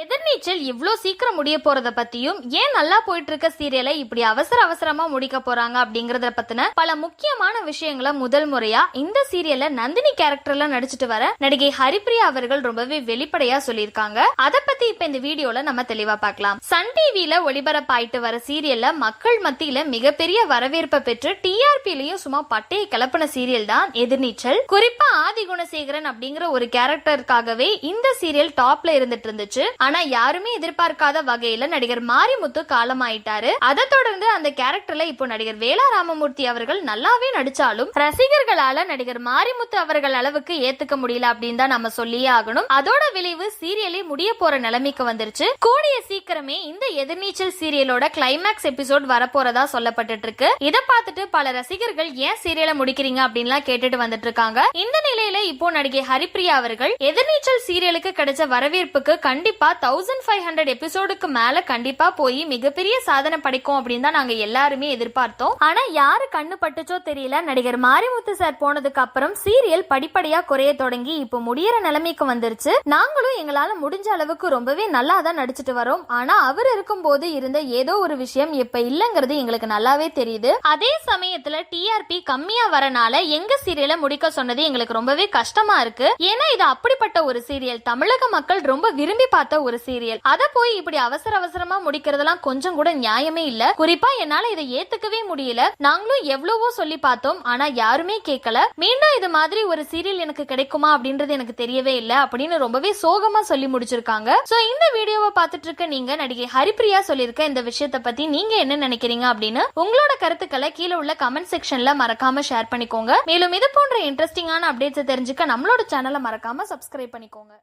எதிர்நீச்சல் இவ்வளோ சீக்கிரம் முடிய போறத பத்தியும் ஏன் நல்லா போயிட்டு இருக்க சீரியலை இப்படி அவசர அவசரமா முடிக்க போறாங்க அப்படிங்கறத பத்தின பல முக்கியமான விஷயங்களை முதல் முறையா இந்த சீரியல்ல நந்தினி கேரக்டர்ல நடிச்சிட்டு வர நடிகை ஹரிப்ரியா அவர்கள் ரொம்பவே வெளிப்படையா சொல்லியிருக்காங்க. அத பத்தி இப்ப இந்த வீடியோல நம்ம தெளிவா பார்க்கலாம். சன் டிவில ஒளிபரப்பாயிட்டு வர சீரியல்ல மக்கள் மத்தியில மிகப்பெரிய வரவேற்பை பெற்று டிஆர்பிலையும் சும்மா பட்டையை கிளப்பின சீரியல் தான் எதிர்நீச்சல். குறிப்பா ஆதி குணசேகரன் அப்படிங்கிற ஒரு கேரக்டருக்காகவே இந்த சீரியல் டாப்ல இருந்துட்டு இருந்துச்சு. ஆனா யாருமே எதிர்பார்க்காத வகையில நடிகர் மாரிமுத்து காலமாயிட்டாரு. அதை தொடர்ந்து அந்த கேரக்டர்ல இப்போ நடிகர் வேலா ராமமூர்த்தி அவர்கள் நல்லாவே நடிச்சாலும் ரசிகர்களால நடிகர் மாரிமுத்து அவர்கள் அளவுக்கு ஏத்துக்க முடியல அப்படின்னு தான் நம்ம சொல்லியே ஆகணும். அதோட விளைவு சீரியலே முடிய போற நிலைமைக்கு வந்துருச்சு. கூடிய சீக்கிரமே இந்த எதிர்நீச்சல் சீரியலோட கிளைமேக்ஸ் எபிசோட் வரப்போறதா சொல்லப்பட்டு இருக்கு இதை பார்த்துட்டு பல ரசிகர்கள் ஏன் சீரியலை முடிக்கிறீங்க அப்படின்லாம் கேட்டுட்டு வந்துட்டு இருக்காங்க இந்த நிலையில இப்போ நடிகை ஹரிப்ரியா அவர்கள் எதிர்நீச்சல் சீரியலுக்கு கிடைச்ச வரவேற்புக்கு கண்டிப்பா தௌசண்ட் ஃபைவ் ஹண்ட்ரட் எபிசோடுக்கு மேல கண்டிப்பா போய் மிகப்பெரிய சாதனை படைக்கும் அப்படின்னு தான் நாங்க எல்லாருமே எதிர்பார்த்தோம். ஆனா யாரு கண்ணு பட்டுச்சோ தெரியல. நடிகர் மாரிமுத்து சார் போனதுக்கு அப்புறம் சீரியல் படிப்படியா குறைய தொடங்கி இப்போ முடியற நிலைமைக்கு வந்துருச்சு. நாங்களும் எங்களால முடிஞ்ச அளவுக்கு ரொம்பவே நல்லா தான் நடிச்சிட்டு வரோம். ஆனா அவர் இருக்கும்போது இருந்த ஏதோ ஒரு விஷயம் இப்ப இல்லங்கிறது எங்களுக்கு நல்லாவே தெரியுது. அதே சமயத்துல டிஆர்பி கம்மியா வரனால எங்க சீரியலை முடிக்க சொன்னது எங்களுக்கு ரொம்பவே கஷ்டமா இருக்கு. ஏன்னா இது அப்படிப்பட்ட ஒரு சீரியல். தமிழக மக்கள் ரொம்ப விரும்பி பார்த்து ஒரு சீரியல். அத போய் இப்படி அவசர அவசரமா முடிக்கிறதெல்லாம் கொஞ்சம் கூட நியாயமே இல்ல. குறிப்பா என்னால இதை ஏத்துக்கவே முடியல. நாங்களும் எவ்வளவோ சொல்லி பார்த்தோம். ஆனா யாருமே கேட்கல மீண்டும் இது மாதிரி ஒரு சீரியல் எனக்கு கிடைக்குமா அப்படின்றது எனக்கு தெரியவே இல்ல அப்படின்னு ரொம்பவே சோகமா சொல்லி முடிச்சிருக்காங்க. சோ இந்த வீடியோவை பார்த்துட்டு இருக்க நீங்க நடிகை ஹரிப்ரியா சொல்லியிருக்க இந்த விஷயத்த பத்தி நீங்க என்ன நினைக்கிறீங்க அப்படின்னு உங்களோட கருத்துக்களை கீழே உள்ள கமெண்ட் செக்ஷன்ல மறக்காம ஷேர் பண்ணிக்கோங்க. மேலும் இது போன்ற இன்ட்ரெஸ்டிங்கான அப்டேட்ஸ் தெரிஞ்சுக்க நம்மளோட சேனலை மறக்காம சப்ஸ்கிரைப் பண்ணிக்கோங்க.